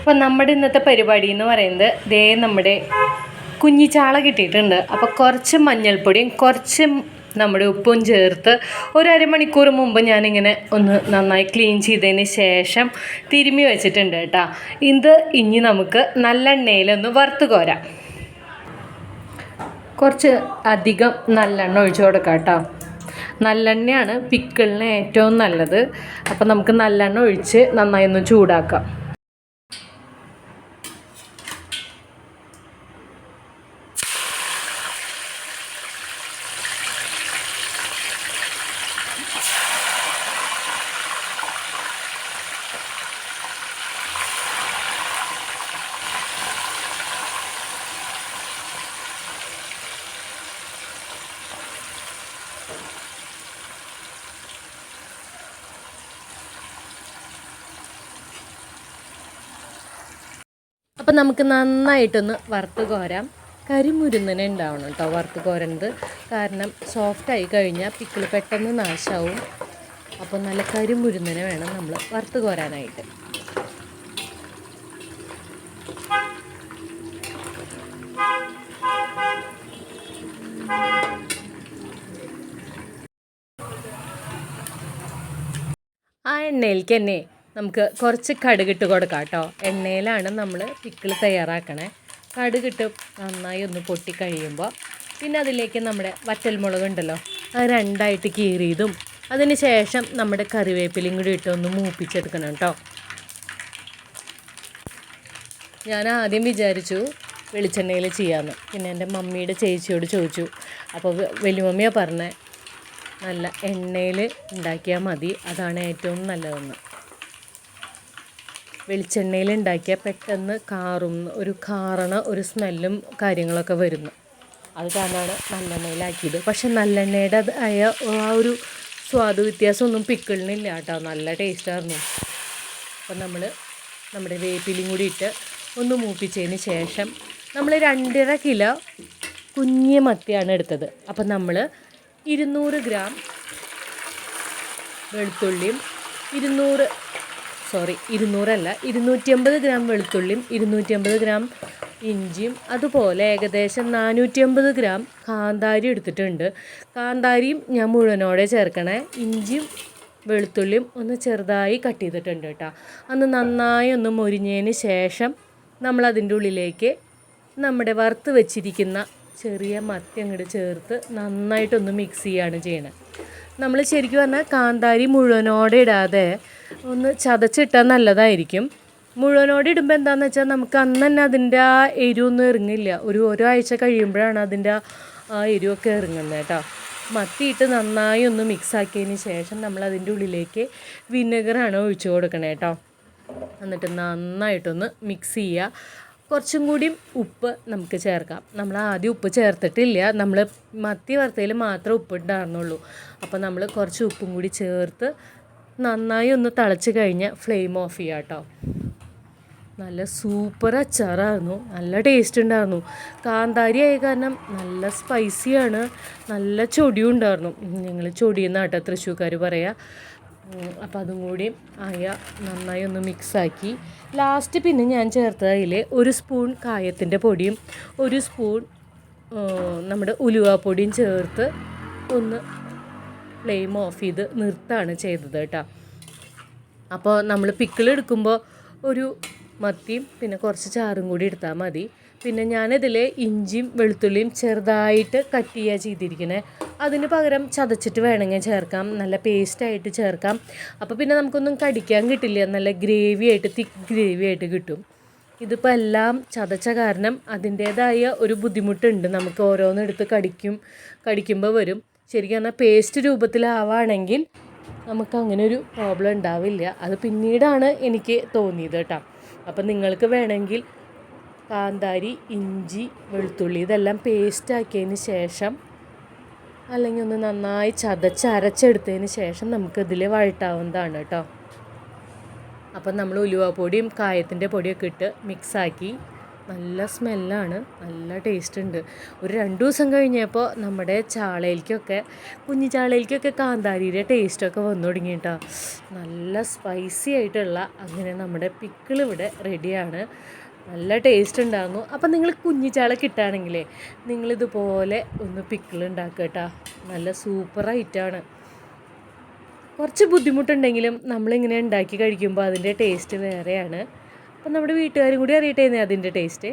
അപ്പോൾ നമ്മുടെ ഇന്നത്തെ പരിപാടി എന്ന് പറയുന്നത് ദേ നമ്മുടെ കുഞ്ഞിച്ചാള കിട്ടിയിട്ടുണ്ട്. അപ്പോൾ കുറച്ച് മഞ്ഞൾപ്പൊടിയും കുറച്ച് നമ്മുടെ ഉപ്പും ചേർത്ത് ഒരു അരമണിക്കൂർ മുമ്പ് ഞാനിങ്ങനെ ഒന്ന് നന്നായി ക്ലീൻ ചെയ്തതിന് ശേഷം തിരുമ്മി വെച്ചിട്ടുണ്ട് കേട്ടോ. ഇത് ഇനി നമുക്ക് നല്ലെണ്ണയിലൊന്ന് വറുത്ത് കോരാം. കുറച്ച് അധികം നല്ലെണ്ണ ഒഴിച്ചു കൊടുക്കാം കേട്ടോ. നല്ലെണ്ണയാണ് പിക്കിളിന് ഏറ്റവും നല്ലത്. അപ്പോൾ നമുക്ക് നല്ലെണ്ണ ഒഴിച്ച് നന്നായി ഒന്ന് ചൂടാക്കാം. അപ്പം നമുക്ക് നന്നായിട്ടൊന്ന് വറുത്ത് കോരാം. കരിമുരുന്നനെ ഉണ്ടാവണം കേട്ടോ വറുത്ത് കോരണത് കാരണം സോഫ്റ്റായി കഴിഞ്ഞാൽ പിക്കിൾ പെട്ടെന്ന് നാശാവും. അപ്പോൾ നല്ല കരിമുരുന്നനെ വേണം നമ്മൾ വറുത്ത് കോരാനായിട്ട്. ആ എണ്ണയിലേക്ക് തന്നെ നമുക്ക് കുറച്ച് കടുകിട്ട് കൊടുക്കാം കേട്ടോ. എണ്ണയിലാണ് നമ്മൾ പിക്കിൾ തയ്യാറാക്കണേ. കടുകിട്ട് നന്നായി ഒന്ന് പൊട്ടി കഴിയുമ്പോൾ പിന്നെ അതിലേക്ക് നമ്മുടെ വറ്റൽമുളക് ഉണ്ടല്ലോ അത് രണ്ടായിട്ട് കീറിയതും അതിന് ശേഷം നമ്മുടെ കറിവേപ്പിലയും കൂടി ഇട്ട് ഒന്ന് മൂപ്പിച്ചെടുക്കണം കേട്ടോ. ഞാൻ ആദ്യം വിചാരിച്ചു വെളിച്ചെണ്ണയിൽ ചെയ്യാമെന്ന് പിന്നെ എന്റെ മമ്മിയുടെ ചേച്ചിയോട് ചോദിച്ചു. അപ്പോൾ വലിയമ്മയാണ് പറഞ്ഞത് നല്ല എണ്ണയിൽ ഉണ്ടാക്കിയാൽ മതി അതാണ് ഏറ്റവും നല്ലതെന്ന്. വെളിച്ചെണ്ണയിൽ ഉണ്ടാക്കിയാൽ പെട്ടെന്ന് കാറും ഒരു കാറണ ഒരു സ്മെല്ലും കാര്യങ്ങളൊക്കെ വരുന്നു. അത് കാരണമാണ് നല്ലെണ്ണയിലാക്കിയത്. പക്ഷെ നല്ലെണ്ണയുടെ ആയ ആ ഒരു സ്വാദ് വ്യത്യാസമൊന്നും പിക്കിളിനില്ല കേട്ടോ. നല്ല ടേസ്റ്റായിരുന്നു. അപ്പം നമ്മൾ നമ്മുടെ വേപ്പിലും കൂടി ഇട്ട് ഒന്ന് മൂപ്പിച്ചതിന് ശേഷം നമ്മൾ രണ്ടര കിലോ കുഞ്ഞ് മത്തിയാണ് എടുത്തത്. അപ്പം നമ്മൾ ഇരുന്നൂറ് ഗ്രാം വെളുത്തുള്ളിയും ഇരുന്നൂറ് സോറി ഇരുന്നൂറല്ല ഇരുന്നൂറ്റി അമ്പത് ഗ്രാം വെളുത്തുള്ളിയും ഇരുന്നൂറ്റി അമ്പത് ഗ്രാം ഇഞ്ചിയും അതുപോലെ ഏകദേശം നാനൂറ്റി അമ്പത് ഗ്രാം കാന്താരി എടുത്തിട്ടുണ്ട്. കാന്താരിയും ഞാൻ മുഴുവനോടെ ചേർക്കണേ. ഇഞ്ചിയും വെളുത്തുള്ളിയും ഒന്ന് ചെറുതായി കട്ട് ചെയ്തിട്ടുണ്ട് കേട്ടോ. അന്ന് നന്നായി ഒന്ന് മൊരിഞ്ഞതിന് ശേഷം നമ്മളതിന്റെ ഉള്ളിലേക്ക് നമ്മുടെ വറുത്ത് വെച്ചിരിക്കുന്ന ചെറിയ മത്തി അങ്ങോട്ട് ചേർത്ത് നന്നായിട്ടൊന്ന് മിക്സ് ചെയ്യുകയാണ് ചെയ്യണത് നമ്മൾ ശരിക്കും പറഞ്ഞാൽ കാന്താരി മുഴുവനോടെ ഇടാതെ ഒന്ന് ചതച്ചിട്ടാൽ നല്ലതായിരിക്കും. മുഴുവനോടെ ഇടുമ്പോൾ എന്താണെന്ന് വെച്ചാൽ നമുക്ക് അന്ന് തന്നെ അതിന്റെ ആ എരിവൊന്നും ഇറങ്ങില്ല. ഒരു ഓരോ ആഴ്ച കഴിയുമ്പോഴാണ് അതിന്റെ ആ എരിവൊക്കെ ഇറങ്ങുന്നത് കേട്ടോ. മത്തിയിട്ട് നന്നായി ഒന്ന് മിക്സ് ആക്കിയതിന് ശേഷം നമ്മൾ അതിന്റെ ഉള്ളിലേക്ക് വിനെഗറാണ് ഒഴിച്ചു കൊടുക്കണേ കേട്ടോ. എന്നിട്ട് നന്നായിട്ടൊന്ന് മിക്സ് ചെയ്യുക. കുറച്ചും കൂടി ഉപ്പ് നമുക്ക് ചേർക്കാം. നമ്മൾ ആദ്യം ഉപ്പ് ചേർത്തിട്ടില്ല. നമ്മൾ മത്തി വറുത്തതിൽ മാത്രമേ ഉപ്പ് ഉണ്ടായിരുന്നുള്ളൂ അപ്പോൾ നമ്മൾ കുറച്ച് ഉപ്പും കൂടി ചേർത്ത് നന്നായി ഒന്ന് തിളച്ച് കഴിഞ്ഞാൽ ഫ്ലെയിം ഓഫ് ചെയ്യാം കേട്ടോ. നല്ല സൂപ്പർ അച്ചാറായിരുന്നു. നല്ല ടേസ്റ്റ് ഉണ്ടായിരുന്നു. കാന്താരി ആയ കാരണം നല്ല സ്പൈസിയാണ് നല്ല ചൊടിയും ഉണ്ടായിരുന്നു. ഞങ്ങൾ ചൊടിയെന്നാട്ടോ തൃശ്ശൂർക്കാർ പറയുക അപ്പോൾ അതും കൂടി ആയ നന്നായി ഒന്ന് മിക്സാക്കി. ലാസ്റ്റ് പിന്നെ ഞാൻ ചേർത്തത് അതിൽ ഒരു സ്പൂൺ കായത്തിന്റെ പൊടിയും ഒരു സ്പൂൺ നമ്മുടെ ഉലുവാപ്പൊടിയും ചേർത്ത് ഒന്ന് ഫ്ലെയിം ഓഫ് ചെയ്ത് നിർത്താണ് ചെയ്തത് കേട്ടോ. അപ്പോൾ നമ്മൾ പിക്കിൾ എടുക്കുമ്പോൾ ഒരു മത്തിയും പിന്നെ കുറച്ച് ചാറും കൂടി എടുത്താൽ മതി. പിന്നെ ഞാനിതിൽ ഇഞ്ചിയും വെളുത്തുള്ളിയും ചെറുതായിട്ട് കട്ട് ചെയ്യുക ചെയ്തിരിക്കുന്നത് അതിന് പകരം ചതച്ചിട്ട് വേണമെങ്കിൽ ചേർക്കാം. നല്ല പേസ്റ്റായിട്ട് ചേർക്കാം. അപ്പോൾ പിന്നെ നമുക്കൊന്നും കടിക്കാൻ കിട്ടില്ല. നല്ല ഗ്രേവി ആയിട്ട് തിക്ക് ഗ്രേവി ആയിട്ട് കിട്ടും. ഇതിപ്പോൾ എല്ലാം ചതച്ച കാരണം അതിന്റേതായ ഒരു ബുദ്ധിമുട്ടുണ്ട്. നമുക്ക് ഓരോന്നെടുത്ത് കടിക്കും കടിക്കുമ്പോൾ വരും. ശരിക്കും പറഞ്ഞാൽ പേസ്റ്റ് രൂപത്തിലാവാണെങ്കിൽ നമുക്ക് അങ്ങനെ ഒരു പ്രോബ്ലം ഉണ്ടാവില്ല. അത് പിന്നീടാണ് എനിക്ക് തോന്നിയത് കേട്ടോ. അപ്പം നിങ്ങൾക്ക് വേണമെങ്കിൽ കാന്താരി ഇഞ്ചി വെളുത്തുള്ളി ഇതെല്ലാം പേസ്റ്റാക്കിയതിന് ശേഷം അല്ലെങ്കിൽ ഒന്ന് നന്നായി ചതച്ച് അരച്ചെടുത്തതിന് ശേഷം നമുക്കിതിൽ വഴട്ടാവുന്നതാണ് കേട്ടോ. അപ്പം നമ്മൾ ഉലുവപ്പൊടിയും കായത്തിന്റെ പൊടിയൊക്കെ ഇട്ട് മിക്സാക്കി നല്ല സ്മെല്ലാണ് നല്ല ടേസ്റ്റ് ഉണ്ട്. ഒരു രണ്ട് ദിവസം കഴിഞ്ഞപ്പോൾ നമ്മുടെ ചാളയിലേക്കൊക്കെ കുഞ്ഞു ചാളയിലേക്കൊക്കെ കാന്താരിയുടെ ടേസ്റ്റൊക്കെ വന്നു തുടങ്ങി കേട്ടോ. നല്ല സ്പൈസി ആയിട്ടുള്ള അങ്ങനെ നമ്മുടെ പിക്കിൾ ഇവിടെ റെഡിയാണ് നല്ല ടേസ്റ്റ് ഉണ്ടായിരുന്നു. അപ്പം നിങ്ങൾ കുഞ്ഞിച്ചാളെ കിട്ടുകയാണെങ്കിലേ നിങ്ങളിതുപോലെ ഒന്ന് പിക്കിൾ ഉണ്ടാക്കുക കേട്ടോ നല്ല സൂപ്പർ ഐറ്റമാണ് കുറച്ച് ബുദ്ധിമുട്ടുണ്ടെങ്കിലും നമ്മളിങ്ങനെ ഉണ്ടാക്കി കഴിക്കുമ്പോൾ അതിന്റെ ടേസ്റ്റ് വേറെയാണ്. അപ്പം നമ്മുടെ വീട്ടുകാരും കൂടി അറിയട്ടേന്നേ അതിന്റെ ടേസ്റ്റ്